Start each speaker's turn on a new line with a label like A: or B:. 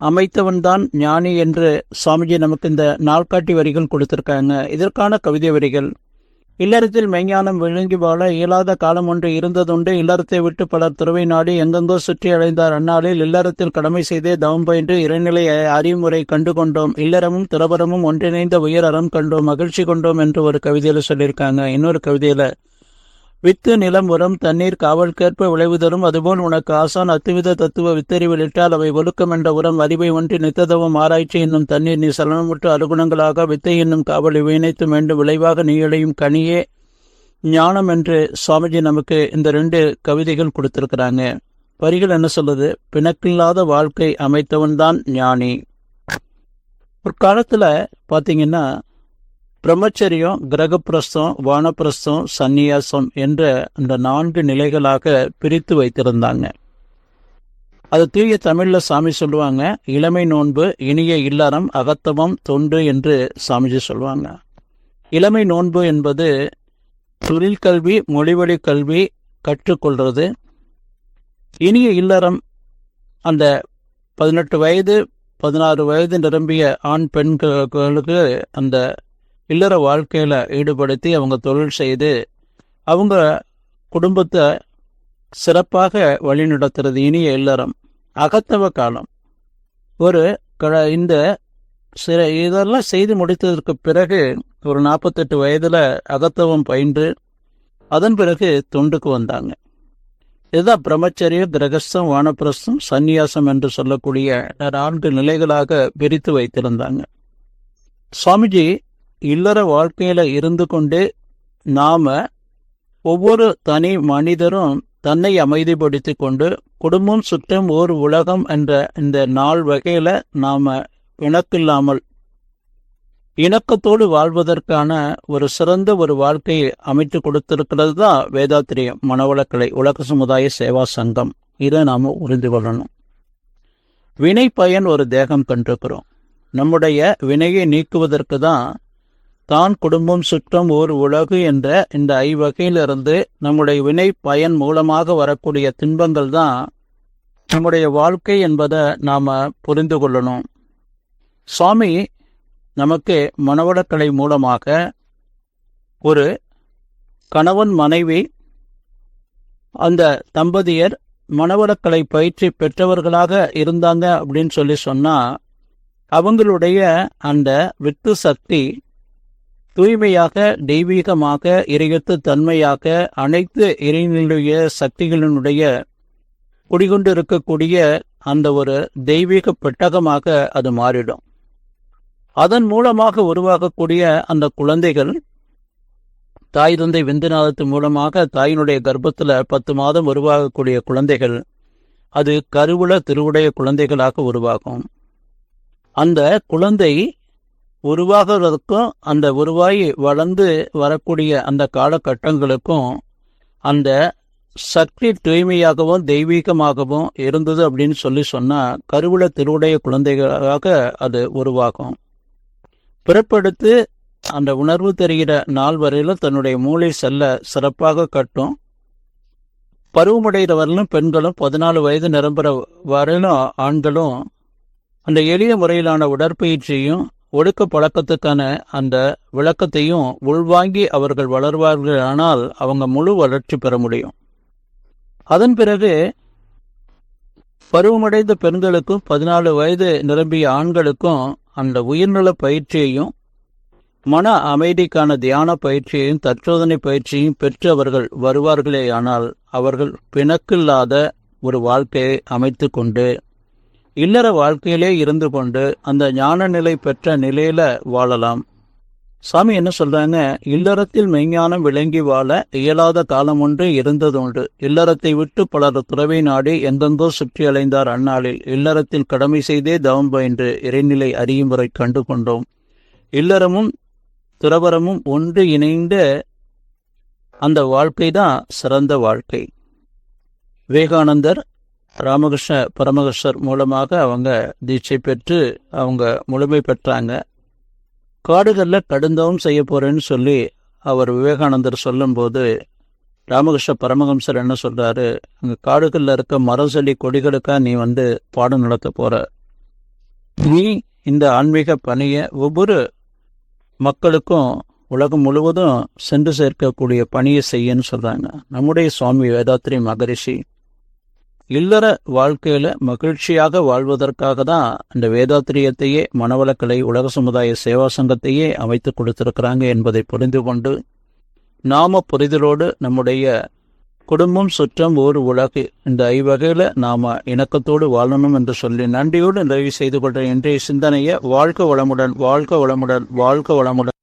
A: அமைத்தவன்தான் ஞானி என்று சுவாமிஜி நமக்கு இந்த நாள்காட்டி வரிகள் கொடுத்திருக்காங்க. இதற்கான கவிதை வரிகள். இல்லறத்தில் மெய்ஞானம் விழுங்கி வாழ இயலாத காலம் ஒன்று இருந்ததுண்டு இல்லறத்தை விட்டு பலர் துறவை நாடி எங்கெங்கோ சுற்றி அடைந்தார் அந்நாளில் இல்லறத்தில் கடமை செய்தே தவம் பயின்று இறைநிலை அறிமுறை கண்டு கொண்டோம் இல்லறமும் திரபரமும் ஒன்றிணைந்த உயர் அறம் கண்டோம். மகிழ்ச்சி கொண்டோம் என்று ஒரு கவிதையில் சொல்லியிருக்காங்க. இன்னொரு கவிதையில வித்து நிலம் உரம் தண்ணீர் காவல்கேற்ப விளைவு தரும். அதுபோல் உனக்கு ஆசான் அத்துவித தத்துவ வித்தறிவில் இட்டால் அவை ஒழுக்கம் என்ற உரம் அறிவை ஒன்றி நித்ததவம் ஆராய்ச்சி என்னும் தண்ணீர் நீ சலனமுற்று அருகுணங்களாக வித்தை என்னும் காவல் இணைத்து வேண்டும் விளைவாக நீ இழையும் கனியே ஞானம் என்று சுவாமிஜி நமக்கு இந்த ரெண்டு கவிதைகள் கொடுத்திருக்கிறாங்க. வரிகள் என்ன சொல்லுது? பிணக்கில்லாத வாழ்க்கை அமைத்தவன்தான் ஞானி. ஒரு காலத்தில் பார்த்தீங்கன்னா பிரம்மச்சரியம் கிரகப்பிரஸ்தம் வானப்பிரஸ்தம் சந்நியாசம் என்ற அந்த நான்கு நிலைகளாக பிரித்து வைத்திருந்தாங்க. அது தூய தமிழ்ல சாமி சொல்லுவாங்க இளமை நோன்பு இனிய இல்லறம் அகத்தவம் தொண்டு என்று சாமிஜி சொல்லுவாங்க. இளமை நோன்பு என்பது தொழில் கல்வி மொழிவழி கல்வி கற்றுக்கொள்றது இனிய இல்லறம் அந்த பதினெட்டு வயது பதினாறு வயது நிரம்பிய ஆண் பெண்களுக்கு அந்த இல்லற வாழ்க்கையில் ஈடுபடுத்தி அவங்க தொழில் செய்து அவங்க குடும்பத்தை சிறப்பாக வழிநடத்துறது இனிய இல்லறம் அகத்தவ காலம். ஒரு இந்த சில இதெல்லாம் செய்து முடித்ததற்கு பிறகு ஒரு நாற்பத்தெட்டு வயதில் அகத்தவம் பயின்று அதன் பிறகு தொண்டுக்கு வந்தாங்க. இதுதான் பிரம்மச்சரிய கிரகஸ்தம் வானப்பிரஸ்தம் சந்நியாசம் என்று சொல்லக்கூடிய நான்கு நிலைகளாக பிரித்து வைத்திருந்தாங்க. சுவாமிஜி இல்லற வாழ்க்கையில இருந்து கொண்டு நாம ஒவ்வொரு தனி மனிதரும் தன்னை அமைதிப்படுத்தி கொண்டு குடும்பம் சுற்றம் ஓர் உலகம் என்ற இந்த நாள் வகையில நாம இணக்கில்லாமல் இணக்கத்தோடு வாழ்வதற்கான ஒரு சிறந்த ஒரு வாழ்க்கையை அமைத்து கொடுத்திருக்கிறது தான் வேதாத்திரியம் மனவளக்கலை உலக சமுதாய சேவா சங்கம். இதை நாம உறிந்து கொள்ளணும். வினை பயன் ஒரு தேகம் கண்டிருக்கிறோம். நம்முடைய வினையை நீக்குவதற்கு தான் தான் குடும்பம் சுற்றம் ஓர் உலகு என்ற இந்த ஐவகையிலிருந்து நம்முடைய வினை பயன் மூலமாக வரக்கூடிய துன்பங்கள் தான் நம்முடைய வாழ்க்கை என்பதை நாம் புரிந்து கொள்ளணும். சுவாமி நமக்கு மனவளக்கலை மூலமாக ஒரு கணவன் மனைவி அந்த தம்பதியர் மனவளக்கலை பயிற்சி பெற்றவர்களாக இருந்தாங்க அப்படின்னு சொல்லி சொன்னால் அவங்களுடைய அந்த வித்து சக்தி தூய்மையாக தெய்வீகமாக இறையத்து தன்மையாக அனைத்து இறைநிலைய சக்திகளினுடைய குடிகொண்டு இருக்கக்கூடிய அந்த ஒரு தெய்வீக பெட்டகமாக அது மாறிடும். அதன் மூலமாக உருவாகக்கூடிய அந்த குழந்தைகள் தாய் தந்தை விந்துநாதத்து மூலமாக தாயினுடைய கர்ப்பத்தில் பத்து மாதம் உருவாகக்கூடிய குழந்தைகள் அது கருவுல திருவுடைய குழந்தைகளாக உருவாகும். அந்த குழந்தை உருவாகிறதுக்கும் அந்த உருவாகி வளர்ந்து வரக்கூடிய அந்த காலகட்டங்களுக்கும் அந்த சக்தி தூய்மையாகவும் தெய்வீகமாகவும் இருந்தது அப்படின்னு சொல்லி சொன்னால் கருவில திருவுடைய குழந்தைகளாக அது உருவாகும். பிறப்படுத்து அந்த உணர்வு தெரிகிற நாள் வரையில தன்னுடைய மூளை செல்ல சிறப்பாக கட்டும். பருவமடைகிற வரலும் பெண்களும் பதினாலு வயது நிரம்புற வரையிலும் ஆண்களும் அந்த எளிய முறையிலான உடற்பயிற்சியும் ஒடுக்க பழக்கத்துக்கான அந்த விளக்கத்தையும் உள்வாங்கி அவர்கள் வளர்வார்கள் ஆனால் அவங்க முழு வளர்ச்சி பெற முடியும். அதன் பிறகு பருவமடைந்த பெண்களுக்கும் பதினாலு வயது நிரம்பிய ஆண்களுக்கும் அந்த உயிர்நல பயிற்சியையும் மன அமைதிக்கான தியான பயிற்சியையும் தற்சோதனை பயிற்சியையும் பெற்று அவர்கள் வருவார்களேயானால் அவர்கள் பிணக்கில்லாத ஒரு வாழ்க்கையை அமைத்து கொண்டு இல்லற வாழ்க்கையிலே இருந்து கொண்டு அந்த ஞான நிலை பெற்ற நிலையில வாழலாம். சாமி என்ன சொல்றாங்க? இல்லறத்தில் மெய்ஞானம் விளங்கி வாழ இயலாத காலம் ஒன்று இருந்ததுண்டு. இல்லறத்தை விட்டு பலர் துறவை நாடி எந்தெந்தோ சுற்றி அலைந்தார் அந்நாளில். இல்லறத்தில் கடமை செய்தே தவம் பயின்று இறைநிலை அறியும் வரை கண்டு கொண்டோம். இல்லறமும் துறவரமும் ஒன்று இணைந்த அந்த வாழ்க்கை தான் சிறந்த வாழ்க்கை. விவேகானந்தர் ராமகிருஷ்ண பரமகிருஷ்ணர் மூலமாக அவங்க தீட்சை பெற்று அவங்க முழுமை பெற்றாங்க. காடுகளில் கடுந்தவும் செய்ய போறேன்னு சொல்லி அவர் விவேகானந்தர் சொல்லும்போது ராமகிருஷ்ண பரமஹம்சர் என்ன சொல்றாரு? அங்க காடுகளில் இருக்க மரம் செடி கொடிகளுக்காக நீ வந்து பாடம் நடத்த போற. நீ இந்த ஆன்மீக பணியை ஒவ்வொரு மக்களுக்கும் உலகம் முழுவதும் சென்று சேர்க்கக்கூடிய பணியை செய்யன்னு சொல்றாங்க. நம்முடைய சுவாமி வேதாத்ரி மகரிஷி இல்லற வாழ்க்கையில மகிழ்ச்சியாக வாழ்வதற்காக தான் இந்த வேதாத்திரியத்தையே மனவளக்கலை உலக சமுதாய சேவா சங்கத்தையே அமைத்து கொடுத்திருக்கிறாங்க என்பதை புரிந்து கொண்டு நாம புரிதலோடு நம்முடைய குடும்பம் சுற்றம் ஊர் உலகு இந்த ஐவகையில நாம இணக்கத்தோடு வாழணும் என்று சொல்லி நன்றியோடு நிறைவு செய்து கொண்ட இன்றைய சிந்தனையை வாழ்க வளமுடன் வாழ்க வளமுடன் வாழ்க வளமுடன்.